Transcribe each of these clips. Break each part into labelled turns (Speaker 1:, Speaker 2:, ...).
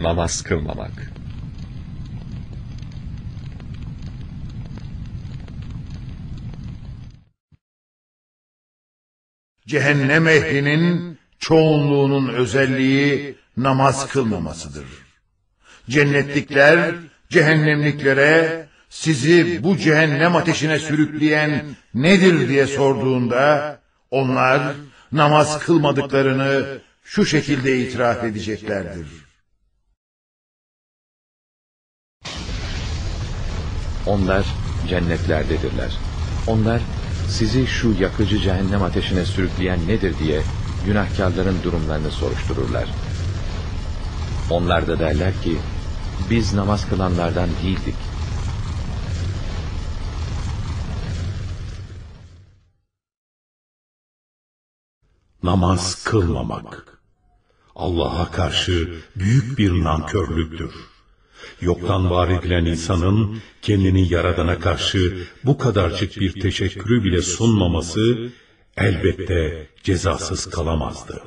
Speaker 1: namaz kılmamak.
Speaker 2: Cehennem ehlinin çoğunluğunun özelliği namaz kılmamasıdır. Cennetlikler cehennemliklere sizi bu cehennem ateşine sürükleyen nedir diye sorduğunda onlar namaz kılmadıklarını şu şekilde itiraf edeceklerdir.
Speaker 1: Onlar cennetlerdedirler. Onlar sizi şu yakıcı cehennem ateşine sürükleyen nedir diye günahkarların durumlarını soruştururlar. Onlar da derler ki, biz namaz kılanlardan değildik.
Speaker 3: Namaz kılmamak. Allah'a karşı büyük bir nankörlüktür. Yoktan var edilen insanın kendini yaradana karşı bu kadarcık bir teşekkürü bile sunmaması elbette cezasız kalamazdı.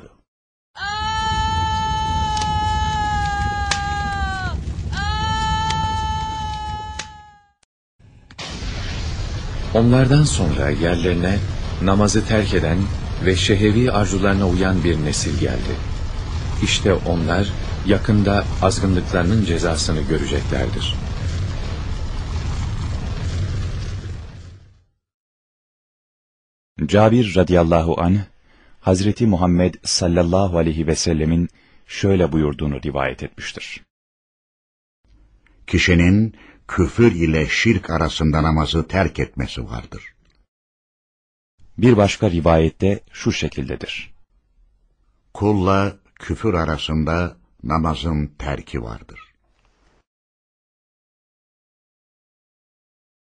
Speaker 1: Onlardan sonra yerlerine namazı terk eden ve şehevi arzularına uyan bir nesil geldi. İşte onlar yakında azgınlıklarının cezasını göreceklerdir.
Speaker 4: Cabir radıyallahu anh, Hazreti Muhammed sallallahu aleyhi ve sellemin şöyle buyurduğunu rivayet etmiştir.
Speaker 5: Kişinin küfür ile şirk arasında namazı terk etmesi vardır.
Speaker 4: Bir başka rivayette şu şekildedir.
Speaker 5: Kulla küfür arasında namazın terki vardır.